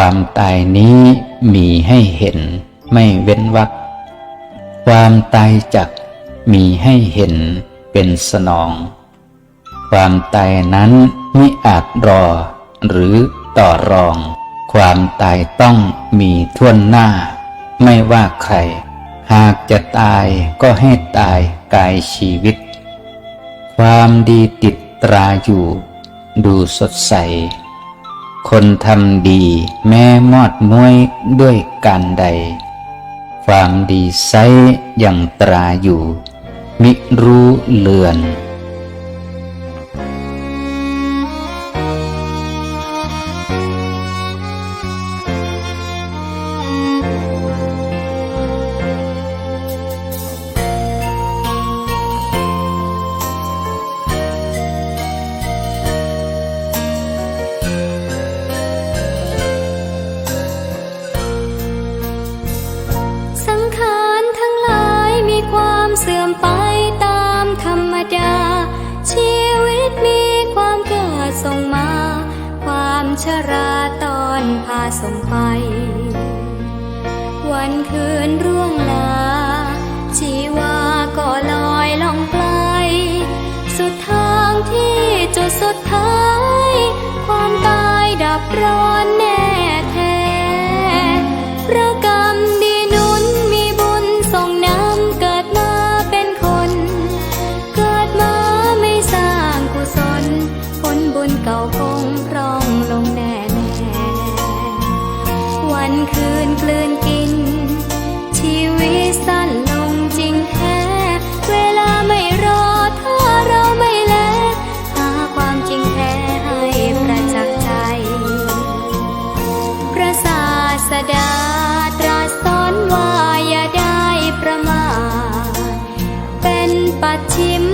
ความตายนี้มีให้เห็นไม่เว้นวรรคความตายจักมีให้เห็นเป็นสนอง ความตายนั้นมิอาจรอหรือต่อรอง ความตายต้องมีท่วนหน้า ไม่ว่าใคร หากจะตายก็ให้ตายกายชีวิต ความดีติดตราอยู่ ดูสดใส คนทำดีแม้มอดม้วยด้วยการใด ความดีไซยังตราอยู่ มิรู้เลือน ชราตอนพาส่งไป วันคืนร่วงลา ชีวาก็ลอยล่องไกล สุดทางที่จุดสุดท้าย ความตายดับร้อน คืนกลืนกิน ชีวิตสั้นลงจริงแท้เวลาไม่รอถ้าเราไม่แลหาความจริงแท้ให้ประจักษ์ใจพระศาสดาตรัสสอนว่าอย่าได้ประมาทเป็นปัจฉิม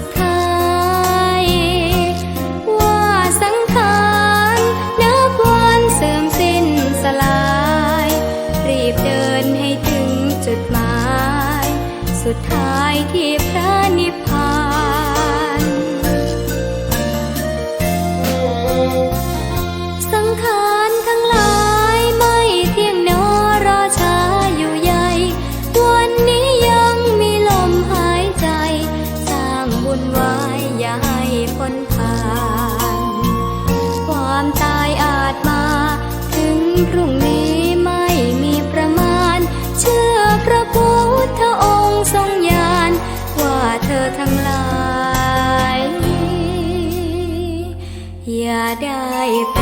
สุดท้าย ว่าสังขารนับวันเสื่อมสิ้นสลาย รีบเดินให้ถึงจุดหมาย สุดท้ายที่พระนิพพาน ทั้งหลาย อย่าได้